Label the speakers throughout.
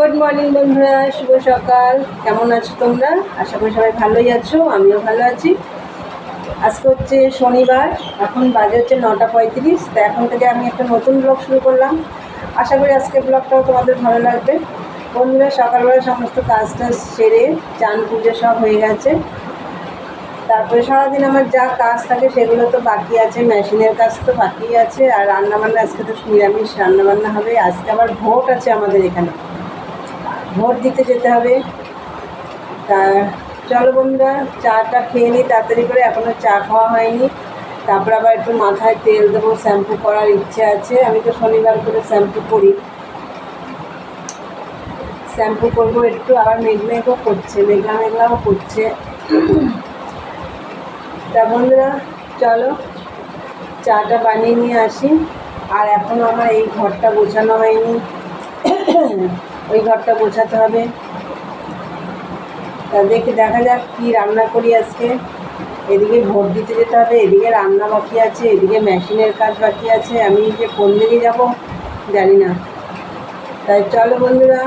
Speaker 1: Good morning বন্ধুরা। শুভ সকাল। কেমন আছো তোমরা? আশা করি সবাই ভালোই আছো, আমিও ভালো আছি। আজকে হচ্ছে শনিবার, এখন বাজে হচ্ছে নটা পঁয়ত্রিশ। তা এখন থেকে আমি একটা নতুন ব্লগ শুরু করলাম। আশা করি আজকে ব্লগটাও তোমাদের ভালো লাগবে। বন্ধুরা, সকালবেলা সমস্ত কাজ টাজ সেরে চান পুজো সব হয়ে গেছে। তারপরে সারাদিন আমার যা কাজ থাকে সেগুলো তো বাকি আছে, মেশিনের কাজ তো বাকি আছে। আর রান্নাবান্না, আজকে তো নিরামিষ রান্নাবান্না হবে। আজকে আবার ভোট আছে আমাদের এখানে। ভোট দিতে যেতে হবে। তা চলো বন্ধুরা, চাটা খেয়ে নিই, তাড়াতাড়ি করে। এখনও চা খাওয়া হয়নি। তারপর আবার একটু মাথায় তেল দেবো, শ্যাম্পু করার ইচ্ছে আছে। আমি তো শনিবার করে শ্যাম্পু করি। শ্যাম্পু করব একটু, আবার মেঘ মেঘও করছে মেঘলা মেঘলাও করছে। তা বন্ধুরা, চলো চাটা বানিয়ে নিয়ে আসি। আর এখনও আমার এই ঘরটা গোছানো হয়নি। ওই ঘরটা গোছাতে হবে। তা দেখে দেখা যাক কী রান্না করি আজকে। এদিকে ভোট দিতে যেতে হবে, এদিকে রান্না বাকি আছে, এদিকে মেশিনের কাজ বাকি আছে। আমি যে কোন দিকে যাব জানি না। তাই চলো বন্ধুরা,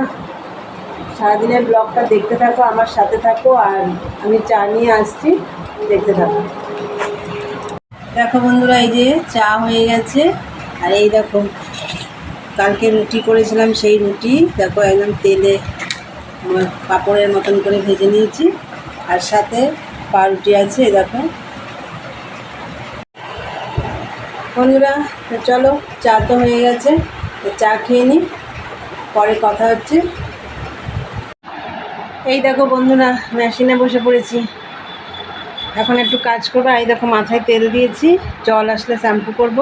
Speaker 1: সারাদিনের ব্লগটা দেখতে থাকো, আমার সাথে থাকো, আর আমি চা নিয়ে আসছি, দেখতে থাকো। দেখো বন্ধুরা, এই যে চা হয়ে গেছে। আর এই দেখো কালকে রুটি করেছিলাম, সেই রুটি। দেখো একদম তেলে পাঁপড়ের মতন করে ভেজে নিয়েছি। আর সাথে পাউরুটি আছে দেখো। বন্ধুরা চলো, চা তো হয়ে গেছে। চা খেয়ে নিই পরে কথা হচ্ছে। এই দেখো বন্ধুরা, মেশিনে বসে পড়েছি। এখন একটু কাজ করব এই দেখো মাথায় তেল দিয়েছি। জল আসলে শ্যাম্পু করব।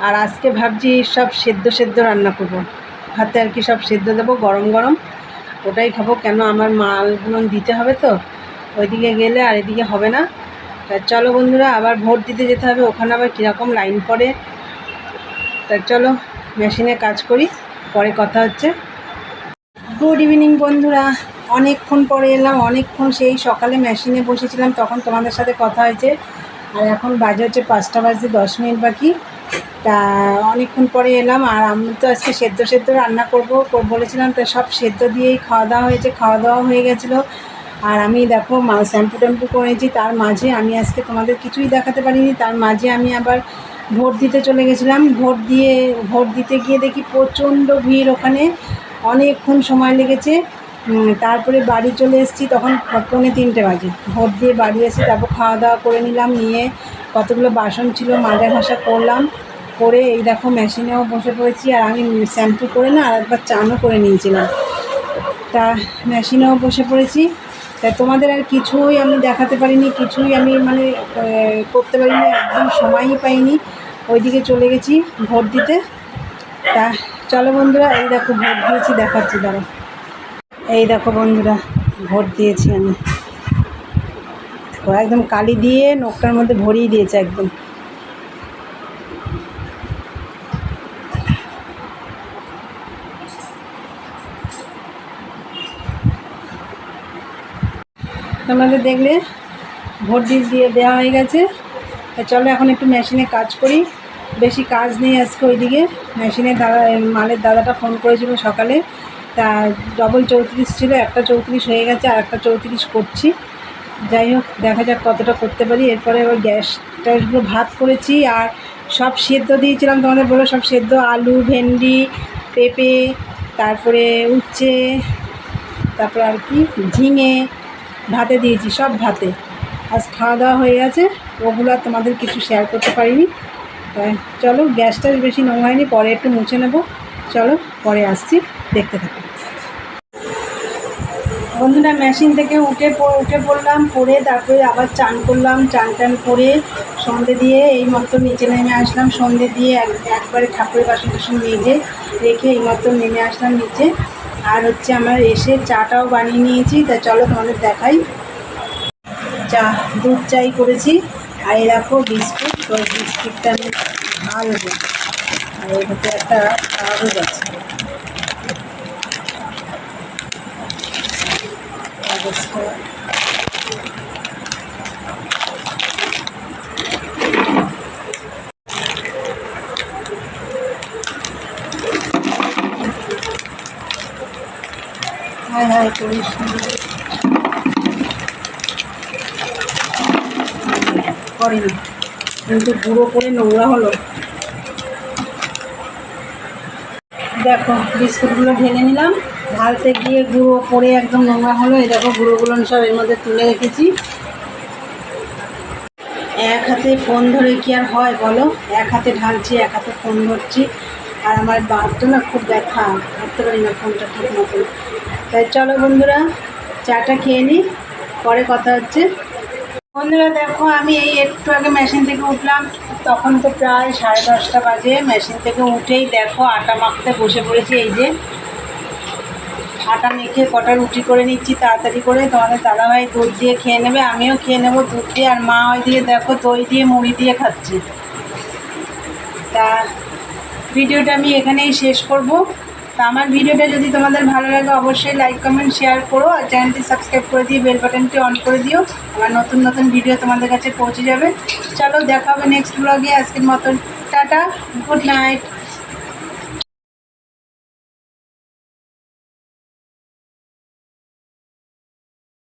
Speaker 1: আর আজকে ভাবছি সব সেদ্ধ সেদ্ধ রান্না করব। হাতে আর কি সব সেদ্ধ দেবো, গরম গরম। ওটাই খাব, কেন আমার মালগুলো দিতে হবে তো। ওইদিকে গেলে আর এদিকে হবে না। তা চলো বন্ধুরা, আবার ভোট দিতে যেতে হবে, ওখানে আবার কীরকম লাইন পড়ে। তা চলো, মেশিনে কাজ করি, পরে কথা হচ্ছে। গুড ইভিনিং বন্ধুরা, অনেকক্ষণ পরে এলাম, অনেকক্ষণ সেই সকালে মেশিনে বসেছিলাম, তখন তোমাদের সাথে কথা হয়েছে। আর এখন বাজে হচ্ছে পাঁচটা বাজতে দশ মিনিট বাকি। তা অনেকক্ষণ পরে এলাম আর আমি তো আজকে সেদ্ধ সেদ্ধ রান্না করব। বলেছিলাম তো সব সেদ্ধ দিয়েই খাওয়া দাওয়া হয়েছে, খাওয়া দাওয়া হয়ে গেছিল। আর আমি দেখো মা শ্যাম্পু ট্যাম্পু করেছি, তার মাঝে আমি আজকে তোমাদের কিছুই দেখাতে পারিনি। তার মাঝে আমি আবার ভোট দিতে চলে গেছিলাম। ভোট দিয়ে, ভোট দিতে গিয়ে দেখি প্রচণ্ড ভিড় ওখানে। অনেকক্ষণ সময় লেগেছে। তারপরে বাড়ি চলে এসেছি তখন পৌনে তিনটে বাজে। ভোট দিয়ে বাড়ি এসে তারপর খাওয়া দাওয়া করে নিলাম, নিয়ে কতগুলো বাসন ছিল মাজা ঘষা করলাম, করে এই দেখো মেশিনেও বসে পড়েছি আর আমি শ্যাম্পু করে না আর একবার চানও করে নিয়েছিলাম। তা মেশিনেও বসে পড়েছি। তা তোমাদের আর কিছুই আমি দেখাতে পারিনি, কিছুই আমি মানে করতে পারিনি, একদম সময়ই পাইনি। ওইদিকে চলে গেছি ভোট দিতে। তা চলো বন্ধুরা, এই দেখো ভোট দিয়েছি, দেখাচ্ছি দাঁড়া এই দেখো বন্ধুরা, ভোট দিয়েছি আমি। একদম কালি দিয়ে নখটার মধ্যে ভরিয়ে দিয়েছে একদম। তোমাদের দেখলে ভোট দিয়ে দিয়ে দেওয়া হয়ে গেছে। চলো এখন একটু মেশিনে কাজ করি। বেশি কাজ নেই আজকে ওইদিকে। মেশিনের দাদা, মালের দাদাটা ফোন করেছিল সকালে। তা ডবল চৌত্রিশ ছিল, একটা চৌত্রিশ হয়ে গেছে, আর একটা চৌত্রিশ করছি। যাই হোক, দেখা যাক কতটা করতে পারি। এরপরে আবার গ্যাস ট্যাসগুলো ভাত করেছি, আর সব সেদ্ধ দিয়েছিলাম তোমাদের বলো, সব সেদ্ধ আলু, ভেন্ডি, পেঁপে, তারপরে উচ্ছে, তারপরে আর কি, ঝিঙে ভাতে দিয়েছি, সব ভাতে। আজ খাওয়া দাওয়া হয়ে গেছে, ওগুলো তোমাদের কিছু শেয়ার করতে পারিনি। চলো গ্যাসটা বেশি নোংরা হয়নি, পরে একটু মুছে নেব। চলো, পরে আসছি। দেখতে থাকো বন্ধুরা মেশিন থেকে উঠে উঠে পড়লাম পরে তারপরে আবার চান করলাম, চান টান করে সন্ধে দিয়ে এই মতো নিচে নেমে আসলাম। সন্ধে দিয়ে এক- একবারে ঠাকুরের বাসন টাসন মেজে রেখে এই মতো নেমে আসলাম নিচে। আর হচ্ছে আমার এসে চাটাও বানিয়ে নিয়েছি। তা চলো তোমাদের দেখাই। চা, দুধ চাই করেছি। আর এই বিস্কুট ওই বিস্কুটটা আমি আর একটা কাগজ আছে কাগজটা হায় হায় করিস না। করে না কিন্তু গুঁড়ো করে নোংরা হলো। দেখো, বিস্কুটগুলো ঢেলে নিলাম। ঢালতে গিয়ে গুঁড়ো পরে একদম নোংরা হলো। এই দেখো গুঁড়োগুলো সব এর মধ্যে তুলে রেখেছি। এক হাতে ফোন ধরে কি আর হয় বলো? এক হাতে ঢালছি, এক হাতে ফোন ধরছি। আর আমার বাঁধটা না খুব ব্যথা ধরতে পারি না ফোনটা ঠিক মতো তাই চলো বন্ধুরা, চাটা খেয়ে নিই পরে কথা হচ্ছে। বন্ধুরা দেখো, আমি এই একটু আগে মেশিন থেকে উঠলাম। তখন তো প্রায় সাড়ে দশটা বাজে। মেশিন থেকে উঠেই দেখো আটা মাখতে বসে পড়েছি এই যে। আটা মেখে কটা রুটি করে নিচ্ছি, তাড়াতাড়ি করে তোমাদের দাদাভাই দুধ দিয়ে খেয়ে নেবে, আমিও খেয়ে নেব দুধ দিয়ে, আর মা ওই দিয়ে দেখো দই দিয়ে, মুড়ি দিয়ে খাচ্ছি। তা ভিডিওটা আমি এখানেই শেষ করব। তা আমার ভিডিওটা যদি তোমাদের ভালো লাগে, অবশ্যই লাইক কমেন্ট শেয়ার করো, আর চ্যানেলটি সাবস্ক্রাইব করে দিয়ে বেল বাটনটি অন করে দিও, আমার নতুন নতুন ভিডিও তোমাদের কাছে পৌঁছে যাবে। চলো, দেখা হবে নেক্সট ব্লগে আজকের মতন, টাটা গুড নাইট